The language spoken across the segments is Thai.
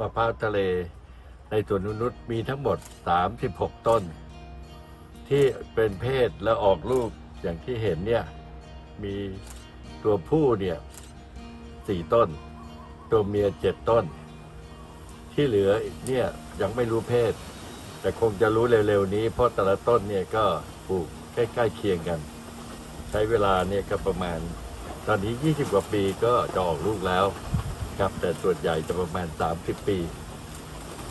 มะพร้าวทะเล ในสวนนงนุษมีทั้งหมด 36 ต้น ที่เป็นเพศและออกลูกอย่างที่เห็นเนี่ยมีตัวผู้เนี่ยสี่ต้น ตัวเมียเจ็ดต้น ที่เหลือเนี่ยยังไม่รู้เพศ แต่คงจะรู้เร็วๆนี้ เพราะแต่ละต้นเนี่ยก็ปลูกใกล้ๆเคียงกัน ใช้เวลาเนี่ยก็ประมาณ ตอนนี้ 20 กว่าปีก็จะออกลูกแล้ว ครับ แต่ส่วนใหญ่จะประมาณ 30 ปี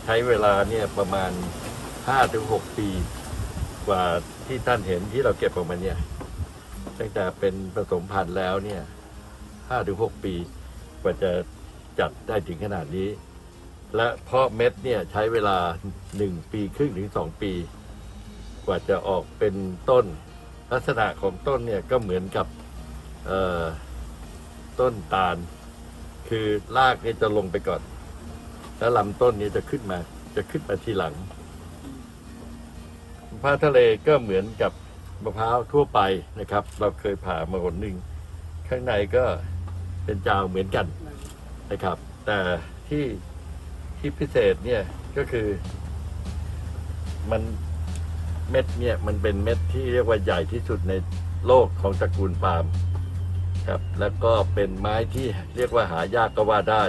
ใช้เวลาเนี่ยประมาณ 5-6 ปี กว่าที่ท่านเห็นที่เราเก็บออกมาเนี่ยตั้งแต่เป็นผสมพันธุ์แล้วเนี่ย5-6 ปี กว่าจะจัดได้ถึงขนาดนี้ และเพาะเม็ดเนี่ยใช้เวลา 1 ปีครึ่งถึง 2 ปี กว่าจะออกเป็นต้น ลักษณะของต้นเนี่ยก็เหมือนกับต้นตาล คือรากนี่จะลงไปก่อน แล้วลำต้นนี่ยจะขึ้นมา จะขึ้นมาทีหลังมะพร้าวทะเลก็เหมือนกับมะพร้าวทั่วไปนะครับ เราเคยผ่ามาคนหนึ่งข้างในก็เป็นจาวเหมือนกันนะครับ แต่ที่ที่พิเศษเนี่ยก็คือ มันเม็ดเนี่ยมันเป็นเม็ดที่เรียกว่าใหญ่ที่สุดในโลกของตระกูลปาล์ม ครับ แล้วก็เป็นไม้ที่เรียกว่าหายากก็ว่าได้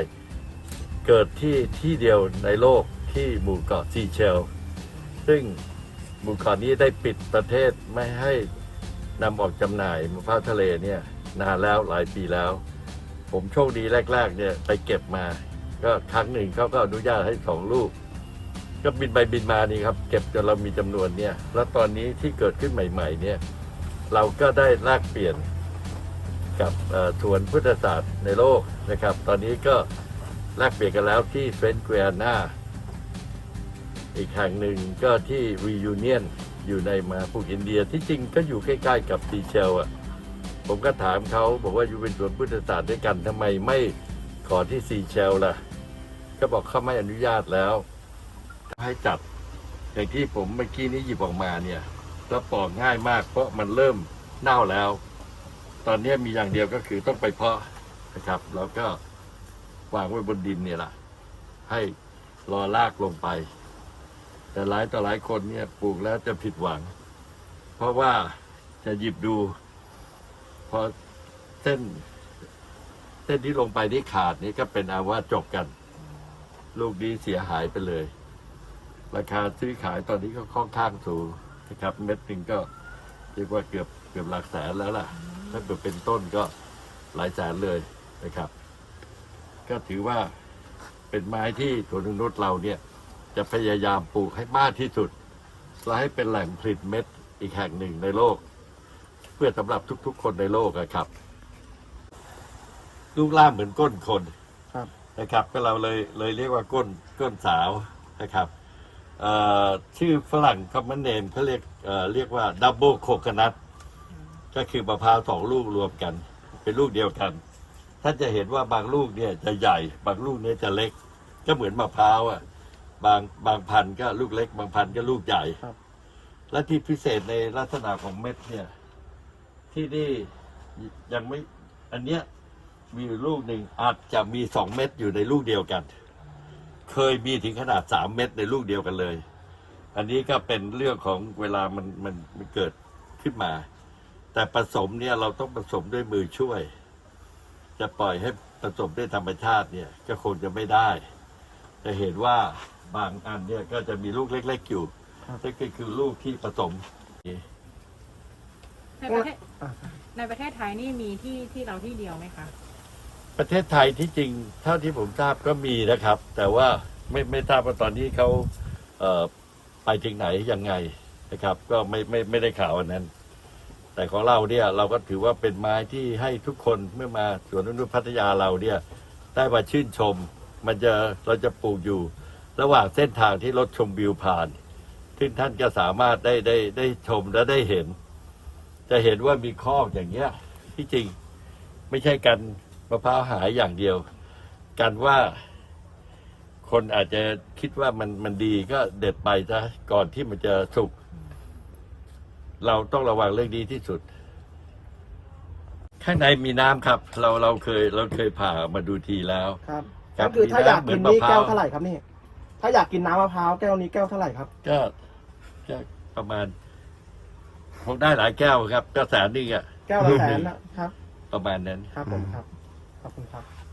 เกิดที่ที่เดียวในโลกที่หมู่เกาะซีเชล ซึ่งหมู่เกาะนี้ได้ปิดประเทศไม่ให้นำออกจำหน่ายมะพร้าวทะเลเนี่ยนานแล้วหลายปีแล้ว ผมโชคดีแรก ๆ เนี่ยไปเก็บมา ก็ครั้งหนึ่งเขาก็อนุญาตให้สองลูก ก็บินไปบินมานี่ครับเก็บจนเรามีจำนวนเนี่ย แล้วตอนนี้ที่เกิดขึ้นใหม่ ๆ เนี่ย เราก็ได้แลกเปลี่ยน กับทวนพุทธศาสตร์ในโลกนะครับ ตอนนี้ก็แลกเปลี่ยนกันแล้วที่เฟน q ์ i ก n นาอีกแห่งหนึ่งก็ที่รียูเนียนอยู่ในมาปุกอินเดียที่จริงก็อยู่ใกล้ๆกับซีเชลอะผมก็ถามเขาบอกว่าอยู่เป็นสวนพุทธศาสตร์ด้วยกันทำไมไม่ขอที่ซีเชลล่ะ ก็บอกเขาไม่อนุญาตแล้ว ให้จัดอย่างที่ผมเมื่อกี้นี้หยิบออกมาเนี่ยแล้วปอกง่ายมากเพราะมันเริ่มเน่าแล้ว ตอนนี้มีอย่างเดียวก็คือต้องไปเพาะนะครับ แล้วก็วางไว้บนดินเนี่ยแหละให้รอลากลงไป แต่หลายต่อหลายคนเนี่ยปลูกแล้วจะผิดหวัง เพราะว่าจะหยิบดู พอเส้น เส้นที่ลงไปที่ขาดนี่ก็เป็นอาว่าจบกัน ลูกนี้เสียหายไปเลย ราคาซื้อขายตอนนี้ก็ค่อนข้างสูงนะครับ เม็ดหนึ่งก็เรียกว่าเกือบเกือบหลักแสนแล้วล่ะ ถ้าเกิดเป็นต้นก็หลายแสนเลยนะครับ ก็ถือว่าเป็นไม้ที่สวนนงนุษเราเนี่ยจะพยายามปลูกให้มากที่สุด และให้เป็นแหล่งผลิตเม็ดอีกแห่งหนึ่งในโลก เพื่อสำหรับทุกๆ คนในโลกอะครับ ลูกล่างเหมือนก้นคนครับนะครับ ก็เราเลยเลยเรียกว่าก้นก้นสาวนะครับเอ่อชื่อฝรั่งคอมมอนเนมเขาเรียกเอ่อเรียกว่าดับเบิลโคกนัท ก็คือมะพร้าวสองลูกรวมกัน เป็นลูกเดียวกัน ท่านจะเห็นว่าบางลูกเนี่ยจะใหญ่ บางลูกเนี่ยจะเล็ก ก็เหมือนมะพร้าวอะ บางบางพันธุ์ก็ลูกเล็ก บางพันธุ์ก็ลูกใหญ่ครับ และที่พิเศษในลักษณะของเม็ดเนี่ย ที่นี่ยังไม่ อันเนี้ยมีอยู่ลูกหนึ่งอาจจะมีสองเม็ดอยู่ในลูกเดียวกัน เคยมีถึงขนาดสามเม็ดในลูกเดียวกันเลย อันนี้ก็เป็นเรื่องของเวลามันมันมันเกิดขึ้นมา แต่ผสมเนี่ยเราต้องผสมด้วยมือช่วย จะปล่อยให้ผสมด้วยธรรมชาติเนี่ยก็คงจะไม่ได้ จะเห็นว่าบางอันเนี่ยก็จะมีลูกเล็ก ๆอยู่ครับนั่นก็คือลูกที่ผสมในประเทศอ่าในประเทศไทยนี่มีที่ที่เราที่เดียวไหมคะ ประเทศไทยที่จริง เท่าที่ผมทราบก็มีนะครับ แต่ว่าไม่ไม่ทราบว่าตอนนี้เขาเอ่อไปถึงไหนยังไงนะครับ ก็ไม่ไม่ไม่ได้ข่าวอันนั้น แต่ของเราเนี่ยเราก็ถือว่าเป็นไม้ที่ให้ทุกคนเมื่อมาสวนนุ่นพัทยาเราเนี่ยได้มาชื่นชม มันจะเราจะปลูกอยู่ ระหว่างเส้นทางที่รถชมวิวผ่านซึ่งท่านก็สามารถได้ได้ได้ชมและได้เห็น จะเห็นว่ามีคอกอย่างเงี้ยที่จริงไม่ใช่กันมะพร้าวหายอย่างเดียว กันว่าคนอาจจะคิดว่ามันมันดีก็เด็ดไปซะก่อนที่มันจะสุก เราต้องระวังเรื่องนี้ที่สุด ข้างในมีน้ำครับ เราเราเคยเราเคยผ่ามาดูทีแล้ว ครับครัก็บคือถ้าอยากกินนี่มีำหมือมะพร้แก้วเท่าไหร่ครับนี่ ถ้าอยากกินน้ำมะพร้าวแก้วนี้แก้วเท่าไหร่ครับก็ก็ประมาณคงได้หลายแก้วครับก็แสนนึงอะแก้วละแสนนะครับ ประมาณนั้น ครับผมครับขอบคุณครับ